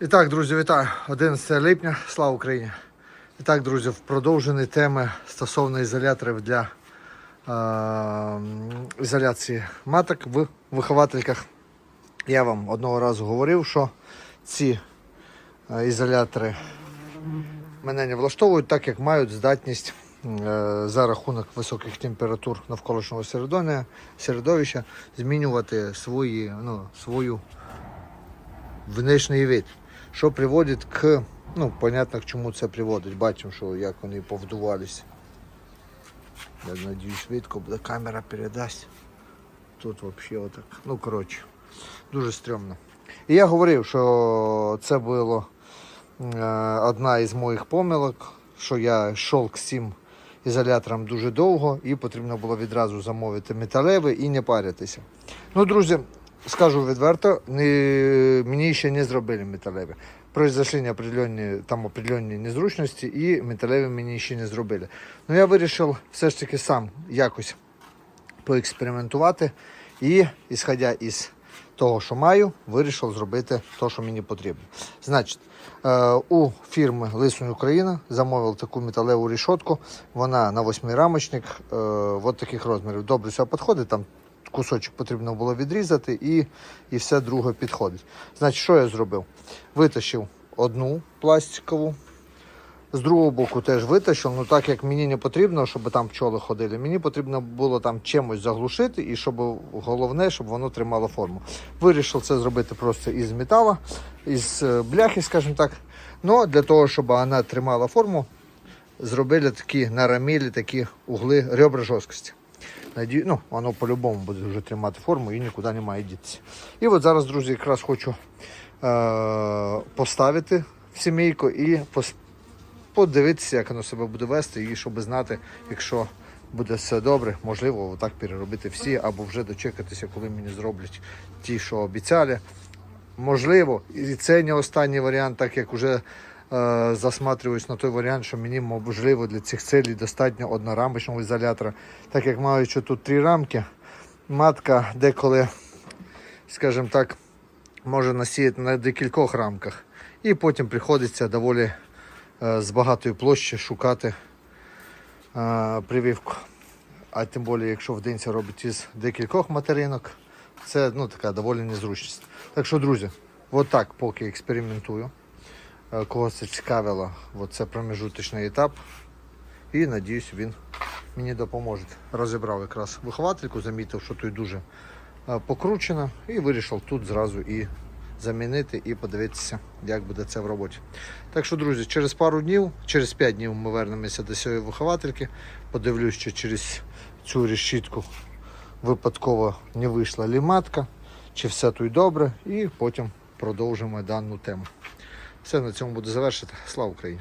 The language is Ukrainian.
І так, друзі, вітаю. 11 липня, слава Україні. І так, друзі, в продовженні теми стосовно ізоляторів для е, ізоляції маток в виховательках. Я вам одного разу говорив, що ці ізолятори мене не влаштовують, так як мають здатність е, за рахунок високих температур навколишнього середовища змінювати свої, ну, свою внешній вид, що приводить к, ну, понятно, к чому це приводить. Бачимо, що як вони повдувалися. Я надіюсь, швидко буде камера передасть. Тут взагалі отак. Ну, коротше, дуже стрьомно. І я говорив, що це було е, одна із моїх помилок, що я йшов з цим ізолятором дуже довго і потрібно було відразу замовити металевий і не паритися. Ну, друзі, скажу відверто, не, мені ще не зробили металеві. Произошли определенні, там определенні незручності і металеві мені ще не зробили. Ну я вирішив все ж таки сам якось поекспериментувати і, ісходя із того, що маю, вирішив зробити те, що мені потрібно. Значить, е, у фірми Лисунь Україна замовив таку металеву рішотку. Вона на восьмирамочник, е, от таких розмірів. Добре все підходить. Там кусочок потрібно було відрізати і, і все друге підходить. Значить, що я зробив? Витащив одну пластикову. З другого боку теж витащив, ну так як мені не потрібно, щоб там пчоли ходили, мені потрібно було там чимось заглушити і щоб головне, щоб воно тримало форму. Вирішив це зробити просто із металу, із е, бляхи, скажімо так. Ну для того, щоб вона тримала форму, зробили такі нарамілі, такі угли ребра жорсткості. Надію, ну, воно по-любому буде вже тримати форму і нікуди не має дітися. І от зараз, друзі, якраз хочу е- поставити в сімейку і подивитися, як воно себе буде вести, і щоб знати, якщо буде все добре, можливо, отак переробити всі, або вже дочекатися, коли мені зроблять ті, що обіцяли. Можливо, і це не останній варіант, так як вже засматриваюсь на той варіант, що мені можливо для цих целей достатньо однорамочного ізолятора. Так як маючи тут три рамки, матка деколи, скажімо так, може насіяти на декількох рамках. І потім приходиться доволі е, з багатої площі шукати е, прививку. А тим більше, якщо в день це робить із декількох материнок, це ну, така доволі незручність. Так що, друзі, от поки експериментую. Е, Кого це цікавило, це промежуточний етап. І надіюсь, він мені допоможе. Розібрав якраз виховательку, замітив, що тут дуже е, покручено, і вирішив тут зразу і замінити і подивитися, як буде це в роботі. Так що, друзі, через пару днів, через 5 днів ми вернемося до цієї виховательки. Подивлюсь, що через цю решітку випадково не вийшла ліматка, чи все тут добре, і потім продовжимо дану тему. Все на цьому буду завершити. Слава Україні!